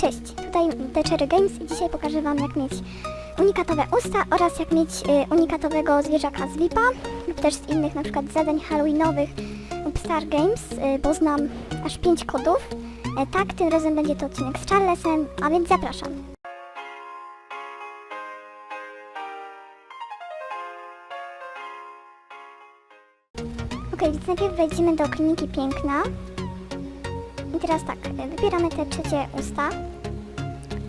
Cześć, tutaj The Cherry Games i dzisiaj pokażę Wam jak mieć unikatowe usta oraz jak mieć y, unikatowego zwierzaka z VIPa lub też z innych na przykład zadań halloweenowych lub Star Games, y, bo znam aż 5 kodów. E, tak, tym razem będzie to odcinek z Charlesem, a więc zapraszam. Ok, więc najpierw wejdziemy do kliniki piękna. I teraz tak, e, wybieramy te trzecie usta.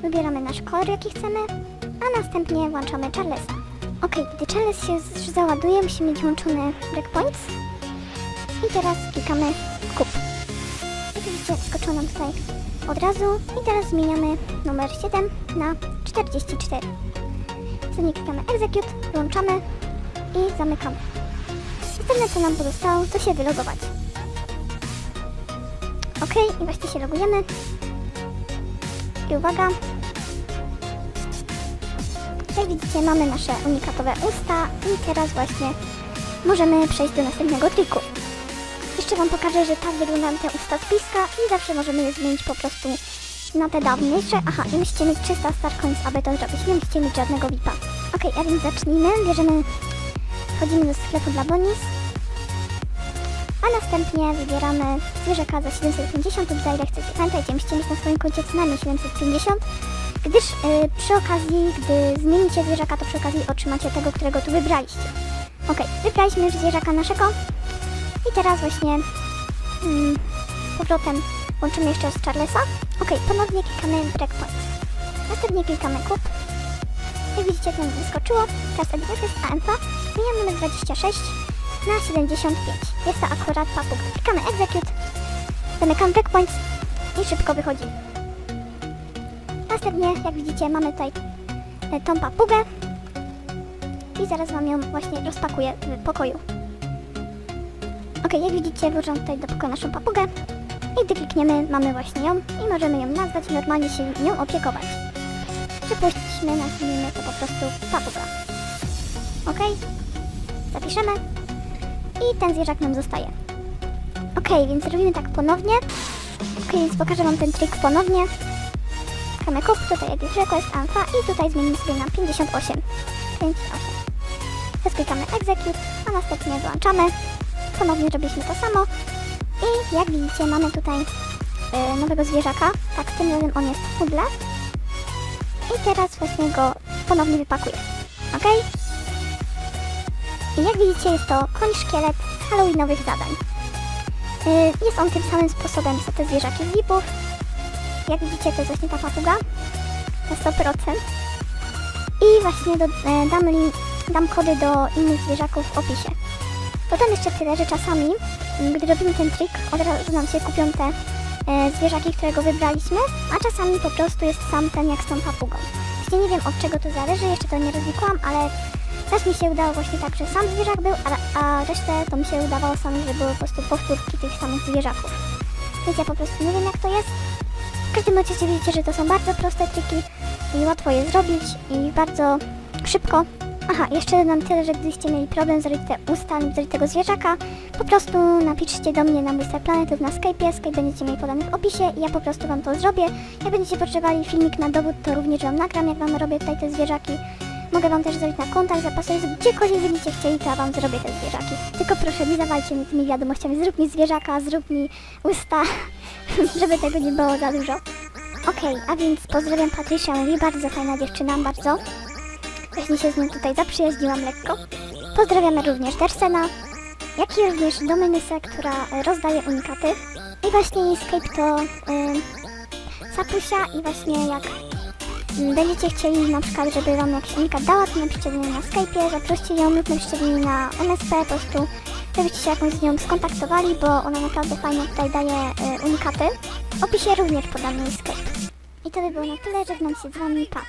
Wybieramy nasz kolor, jaki chcemy, a następnie włączamy Charlesa. Ok, gdy Charles się załaduje, musimy mieć włączone breakpoints. I teraz klikamy kup. Jak widzicie, skoczyło nam tutaj od razu. I teraz zmieniamy numer 7 na 44. Następnie klikamy execute, włączamy i zamykamy. Następne co nam pozostało, to się wylogować. Ok, i właśnie się logujemy. I uwaga. Jak widzicie, mamy nasze unikatowe usta i teraz właśnie możemy przejść do następnego triku. Jeszcze Wam pokażę, że tak wyglądają te usta z bliska i zawsze możemy je zmienić po prostu na te dawniejsze. Aha, i musicie mieć 300 Star Coins, aby to zrobić. Nie musicie mieć żadnego VIPa. Ok, a więc zacznijmy. Bierzemy, wchodzimy do sklepu dla Bonis a następnie wybieramy zwierzaka za 750 lub za ile chcecie. Pamiętajcie, musicie mieć na swoim koncie co najmniej 750, gdyż y, przy okazji, gdy zmienicie zwierzaka, to przy okazji otrzymacie tego, którego tu wybraliście. Ok, wybraliśmy już zwierzaka naszego i teraz właśnie mm, z powrotem łączymy jeszcze raz Charlesa. Ok, ponownie klikamy breakpoint. Następnie klikamy kup. Jak widzicie, to nam wyskoczyło. Teraz edycja jest AMF. Zmieniam numer 26 na 75. Jest to akurat papuga. Klikamy execute, zamykamy breakpoints i szybko wychodzi. Następnie, jak widzicie, mamy tutaj e, tą papugę i zaraz Wam ją właśnie rozpakuję w pokoju. Ok, jak widzicie, włożę tutaj do pokoju naszą papugę i gdy klikniemy, mamy właśnie ją i możemy ją nazwać i normalnie się nią opiekować. Przypuśćmy, nazwijmy to po prostu papuga. Ok, zapiszemy i ten zwierzak nam zostaje. Ok, więc robimy tak ponownie. Ok, więc pokażę Wam ten trik ponownie. Klikamy kup, tutaj rzekło jest alfa i tutaj zmienimy sobie na 58. 58. Teraz klikamy execute, a następnie wyłączamy. Ponownie robiliśmy to samo. I jak widzicie mamy tutaj e, nowego zwierzaka. Tak, tym razem on jest w. I teraz właśnie go ponownie wypakuję. Ok? Jak widzicie jest to koń szkielet halloweenowych zadań. Yy, Jest on tym samym sposobem co te zwierzaki z. Jak widzicie to jest właśnie ta papuga na 100%. I właśnie do, e, dam, dam kody do innych zwierzaków w opisie. Dodam jeszcze tyle, że czasami, gdy robimy ten trik, od razu nam się kupią te e, zwierzaki, którego wybraliśmy, a czasami po prostu jest sam ten jak z tą papugą. Właśnie nie wiem od czego to zależy, jeszcze to nie rozwikłam, ale Raz mi się udało właśnie tak, że sam zwierzak był, a, a resztę to mi się udawało sami, że były po prostu powtórki tych samych zwierzaków. Więc ja po prostu nie wiem jak to jest. W każdym razie widzicie, że to są bardzo proste triki i łatwo je zrobić i bardzo szybko. Aha, jeszcze dodam tyle, że gdybyście mieli problem zrobić te usta lub zrobić tego zwierzaka, po prostu napiszcie do mnie na Mr. Planetów na Skype'ie, Skype będziecie mieli podany w opisie i ja po prostu Wam to zrobię. Jak będziecie potrzebowali filmik na dowód, to również Wam nagram, jak Wam robię tutaj te zwierzaki. Mogę Wam też zrobić na kontakt zapasowy, gdziekolwiek będziecie chcieli, to ja Wam zrobię te zwierzaki. Tylko proszę, nie zawalcie mi tymi wiadomościami, zrób mi zwierzaka, zrób mi usta, żeby tego nie było za dużo. Okej, a więc pozdrawiam Patrycja, mówi bardzo fajna dziewczyna, bardzo. Właśnie się z nią tutaj zaprzyjaźniłam lekko. Pozdrawiamy również Dersena, jak i również Domenysę, która rozdaje unikaty. I właśnie jej Skype to y, Sapusia i właśnie jak będziecie chcieli na przykład, żeby wam unikat dała, to napiszcie do na Skype'ie, zaproście ją lub napiszcie na MSP, po prostu żebyście się jakąś z nią skontaktowali, bo ona naprawdę fajnie tutaj daje y, unikaty. W opisie również podam jej Skype. I to by było na tyle, żegnam się z wami, pa!